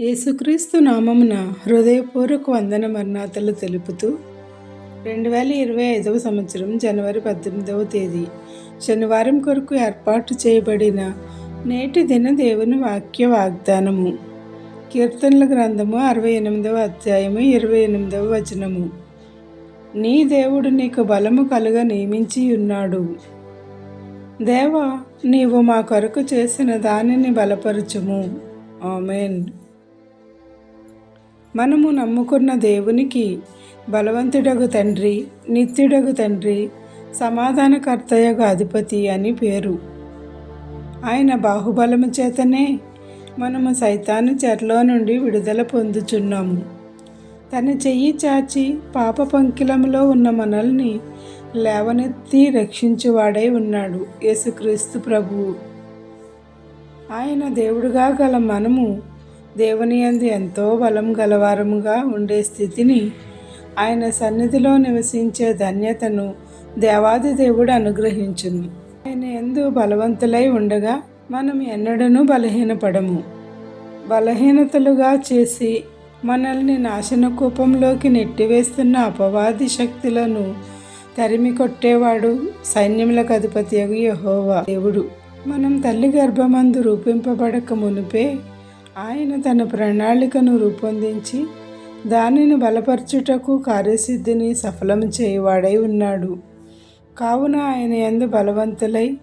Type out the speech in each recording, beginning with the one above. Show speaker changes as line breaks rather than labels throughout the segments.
యేసుక్రీస్తు నామమున హృదయపూర్వక వందన మరణాతలు తెలుపుతూ రెండు వేల ఇరవై ఐదవ సంవత్సరం జనవరి పద్దెనిమిదవ తేదీ శనివారం కొరకు ఏర్పాటు చేయబడిన నేటి దిన దేవుని వాక్య వాగ్దానము. కీర్తనల గ్రంథము అరవై ఎనిమిదవ అధ్యాయము ఇరవై ఎనిమిదవ వచనము. నీ దేవుడు నీకు బలము కలుగ నియమించి ఉన్నాడు. దేవా నీవు మా కొరకు చేసిన దానిని బలపరచుము. ఆమెన్. మనము నమ్ముకున్న దేవునికి బలవంతుడగు తండ్రి నిత్యుడగు తండ్రి సమాధానకర్తయగు అధిపతి అని పేరు. ఆయన బాహుబలము చేతనే మనము సైతాను చెరలో నుండి విడుదల పొందుచున్నాము. తన చెయ్యి చాచి పాప పంకిలంలో ఉన్న మనల్ని లేవనెత్తి రక్షించువాడై ఉన్నాడు యేసుక్రీస్తు ప్రభువు ఆయన దేవుడుగా గల మనము దేవుని అంది ఎంతో బలం గలవారముగా ఉండే స్థితిని ఆయన సన్నిధిలో నివసించే ధన్యతను దేవాది దేవుడు అనుగ్రహించును. ఆయన ఎందు బలవంతులై ఉండగా మనం ఎన్నడనూ బలహీనపడము. బలహీనతలుగా చేసి మనల్ని నాశన కూపంలోకి నెట్టివేస్తున్న అపవాది శక్తులను తరిమి కొట్టేవాడు సైన్యములకు అధిపతి యహోవా దేవుడు. మనం తల్లి గర్భమందు రూపింపబడక మునిపే ఆయన తన ప్రణాళికను రూపొందించి దానిని బలపరచుటకు కార్యసిద్ధిని సఫలం చేయవాడై ఉన్నాడు. కావున ఆయన ఎందు బలవంతులై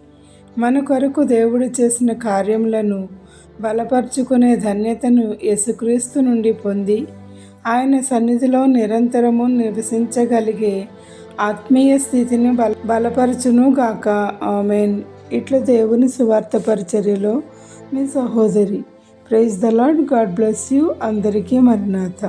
మన కొరకు దేవుడు చేసిన కార్యములను బలపరుచుకునే ధన్యతను యేసుక్రీస్తు నుండి పొంది ఆయన సన్నిధిలో నిరంతరము నివసించగలిగే ఆత్మీయ స్థితిని బల బలపరచును గాక. ఆమెన్. ఇట్లా దేవుని సువార్త పరిచర్యలో మీ సహోదరి praise the Lord God bless you అందరికీ మరినాథ